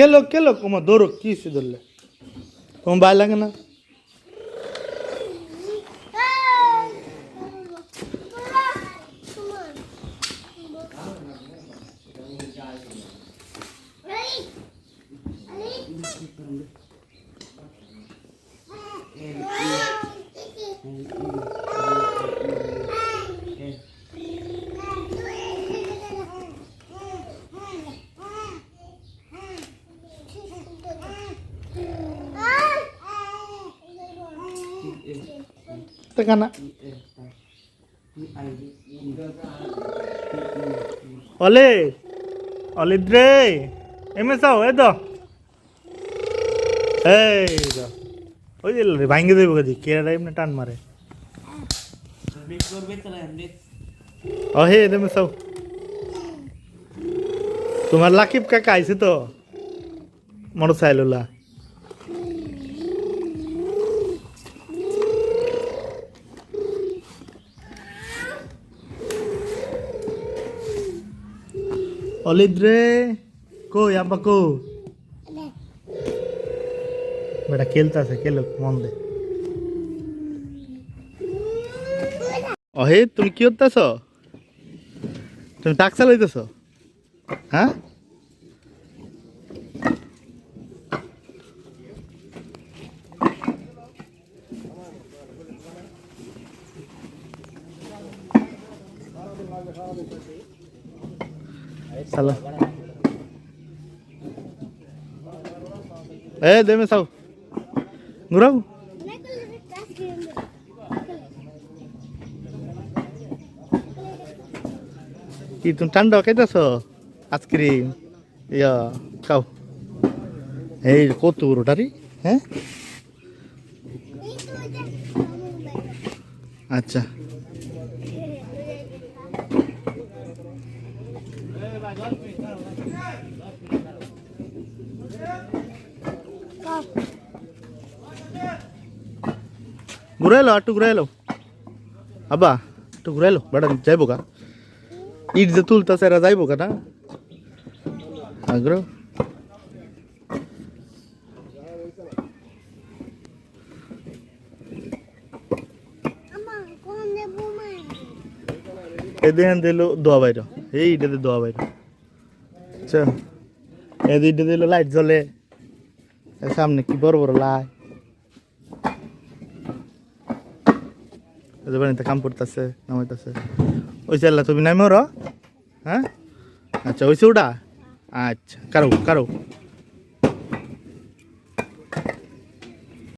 খেলো খেলো তোমার দৌড়ো কি হয়েছে ধরলে তোমার ভাই না অলে অলিদ রে এমে চাও এ তো এই তো ওই যে ভাঙ্গে দেবো কাজি কেরা এমনি টান মারে ও এমে চাও তোমার লাকিব কাকা আইছে তো মোটর সাইকেলওয়ালা অলিদ রে কই আব্বা কো বেটা খেলতেছে খেলো মন দে। অহে তুমি কি করতেছ? তুমি টাক চালাইতেছ? হ্যাঁ? চালো এ দেমে চাও ঘুরাও কি তুমি ঠান্ডা খাইতেছ আইসক্রিম ইয়া খাও এই কত বড়টারি হ্যাঁ আচ্ছা ঘুরে এলো একটু ঘুরে এলো আব্বা একটু ঘুরে এলো বেড়া যাইবো কা ইট যে তুলতেছে এরা যাইবো কা না? আগ্রহ? দেখেন দিল দোয়া বাইর। এই ইটাতে দোয়া বাইর। এই দুইটা দিল লাইট জ্বলে। সামনে কি বড় বড় লাই। কাম করতেছে, নামাইতেছে। ওই চাল্লা তুমি নামো র। হ্যাঁ? আচ্ছা ওই উঠা? আচ্ছা কারও কারও।